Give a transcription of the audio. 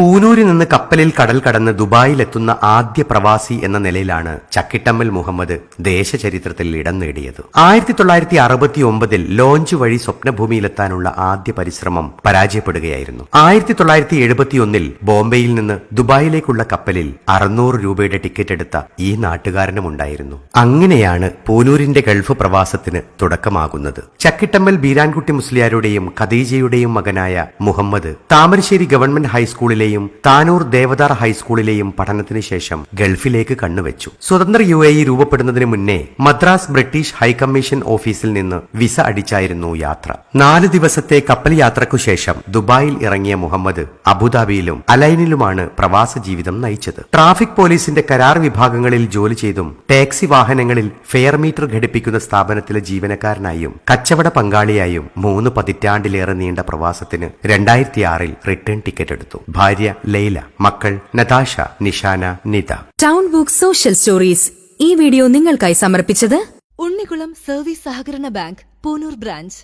പൂനൂരിൽ നിന്ന് കപ്പലിൽ കടൽ കടന്ന് ദുബായിലെത്തുന്ന ആദ്യ പ്രവാസി എന്ന നിലയിലാണ് ചക്കിട്ടമ്മൽ മുഹമ്മദ് ദേശചരിത്രത്തിൽ ഇടം നേടിയത്. ആയിരത്തി തൊള്ളായിരത്തി അറുപത്തി ഒമ്പതിൽ ലോഞ്ച് വഴി സ്വപ്നഭൂമിയിലെത്താനുള്ള ആദ്യ പരിശ്രമം പരാജയപ്പെടുകയായിരുന്നു. ആയിരത്തി തൊള്ളായിരത്തി എഴുപത്തിയൊന്നിൽ ബോംബെയിൽ നിന്ന് ദുബായിലേക്കുള്ള കപ്പലിൽ അറുന്നൂറ് രൂപയുടെ ടിക്കറ്റ് എടുത്ത ഈ നാട്ടുകാരനും ഉണ്ടായിരുന്നു. അങ്ങനെയാണ് പൂനൂരിന്റെ ഗൾഫ് പ്രവാസത്തിന് തുടക്കമാകുന്നത്. ചക്കിട്ടമ്മൽ ബീരാൻകുട്ടി മുസ്ലിയാരുടെയും ഖദീജയുടെയും മകനായ മുഹമ്മദ് താമരശ്ശേരി ഗവൺമെന്റ് ഹൈസ്കൂളിലെയും താനൂർ ദേവദാർ ഹൈസ്കൂളിലെയും പഠനത്തിന് ശേഷം ഗൾഫിലേക്ക് കണ്ണുവെച്ചു. സ്വതന്ത്ര യു എ രൂപപ്പെടുന്നതിന് മുന്നേ മദ്രാസ് ബ്രിട്ടീഷ് ഹൈക്കമ്മീഷൻ ഓഫീസിൽ നിന്ന് വിസ അടിച്ചായിരുന്നു യാത്ര. നാല് ദിവസത്തെ കപ്പൽ യാത്രയ്ക്കു ശേഷം ദുബായിൽ ഇറങ്ങിയ മുഹമ്മദ് അബുദാബിയിലും അലൈനിലുമാണ് പ്രവാസ ജീവിതം നയിച്ചത്. ട്രാഫിക് പോലീസിന്റെ കരാർ വിഭാഗങ്ങളിൽ ജോലി ചെയ്തും ടാക്സി വാഹനങ്ങളിൽ ഫെയർ മീറ്റർ ഘടിപ്പിക്കുന്ന സ്ഥാപനത്തിലെ ജീവനക്കാരനായും കച്ചവട പങ്കാളിയായും മൂന്ന് പതിറ്റാണ്ടിലേറെ നീണ്ട പ്രവാസത്തിന് രണ്ടായിരത്തി ആറിൽ റിട്ടേൺ ടിക്കറ്റ് എടുത്തു. ഭാര്യ ലൈല മക്കൾ Natasha Nishana Nitha. Town book social stories ഈ വീഡിയോ നിങ്ങൾക്കായി സമർപ്പിച്ചത് ഉണ്ണികുളം സർവീസ് സഹകരണ ബാങ്ക് പൂനൂർ ബ്രാഞ്ച്.